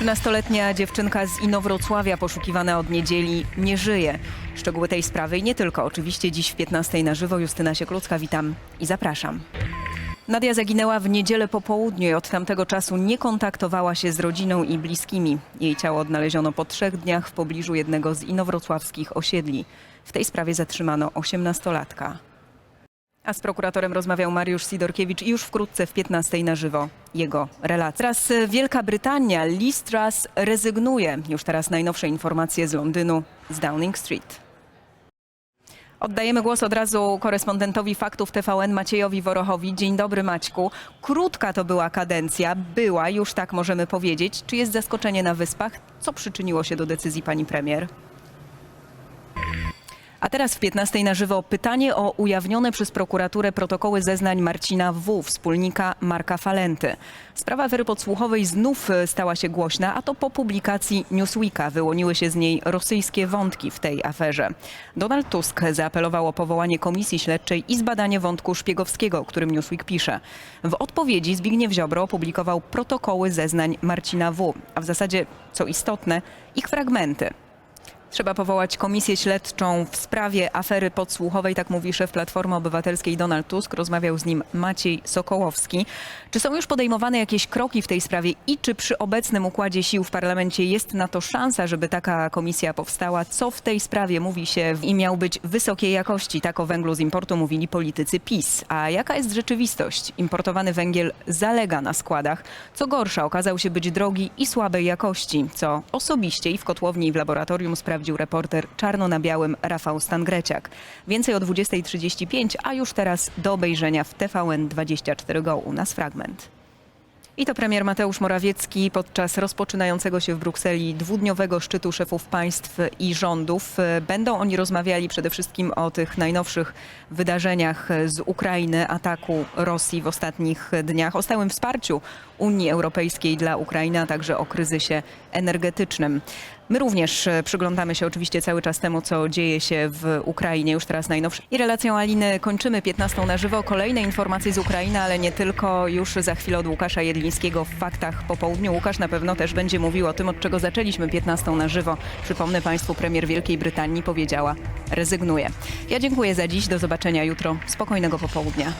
13-letnia dziewczynka z Inowrocławia poszukiwana od niedzieli nie żyje. Szczegóły tej sprawy i nie tylko. Oczywiście dziś w 15 na żywo Justyna Sieklucka. Witam i zapraszam. Nadia zaginęła w niedzielę po południu i od tamtego czasu nie kontaktowała się z rodziną i bliskimi. Jej ciało odnaleziono po trzech dniach w pobliżu jednego z inowrocławskich osiedli. W tej sprawie zatrzymano 18-latka. A z prokuratorem rozmawiał Mariusz Sidorkiewicz i już wkrótce w 15 na żywo jego relacja. Teraz e, Wielka Brytania. Liz Truss rezygnuje. Już teraz najnowsze informacje z Londynu, z Downing Street. Oddajemy głos od razu korespondentowi faktów TVN Maciejowi Worochowi. Dzień dobry Maćku. Krótka to była kadencja, była, już tak możemy powiedzieć. Czy jest zaskoczenie na Wyspach? Co przyczyniło się do decyzji pani premier? A teraz w 15 na żywo pytanie o ujawnione przez prokuraturę protokoły zeznań Marcina W., wspólnika Marka Falenty. Sprawa afery podsłuchowej znów e, stała się głośna, a to po publikacji Newsweeka. Wyłoniły się z niej rosyjskie wątki w tej aferze. Donald Tusk zaapelował o powołanie komisji śledczej i zbadanie wątku szpiegowskiego, o którym Newsweek pisze. W odpowiedzi Zbigniew Ziobro opublikował protokoły zeznań Marcina W., a w zasadzie, co istotne, ich fragmenty. Trzeba powołać komisję śledczą w sprawie afery podsłuchowej, tak mówi szef Platformy Obywatelskiej Donald Tusk. Rozmawiał z nim Maciej Sokołowski. Czy są już podejmowane jakieś kroki w tej sprawie i czy przy obecnym układzie sił w parlamencie jest na to szansa, żeby taka komisja powstała? Co w tej sprawie mówi się i miał być wysokiej jakości? Tak o węglu z importu mówili politycy PiS. A jaka jest rzeczywistość? Importowany węgiel zalega na składach. Co gorsza, okazał się być drogi i słabej jakości, co osobiście i w kotłowni i w laboratorium sprawdził reporter czarno na białym Rafał Stangreciak. Więcej o 20.35, a już teraz do obejrzenia w TVN24 Go u nas fragment. I to premier Mateusz Morawiecki podczas rozpoczynającego się w Brukseli dwudniowego szczytu szefów państw i rządów. Będą oni rozmawiali przede wszystkim o tych najnowszych wydarzeniach z Ukrainy, ataku Rosji w ostatnich dniach, o stałym wsparciu Unii Europejskiej dla Ukrainy, a także o kryzysie energetycznym. My również e, przyglądamy się oczywiście cały czas temu, co dzieje się w Ukrainie, już teraz najnowsze. I relacją Aliny kończymy 15 na żywo. Kolejne informacje z Ukrainy, ale nie tylko. Już za chwilę od Łukasza Jedlińskiego w faktach po południu. Łukasz na pewno też będzie mówił o tym, od czego zaczęliśmy 15 na żywo. Przypomnę Państwu, premier Wielkiej Brytanii powiedziała, rezygnuje. Ja dziękuję za dziś. Do zobaczenia jutro. Spokojnego popołudnia.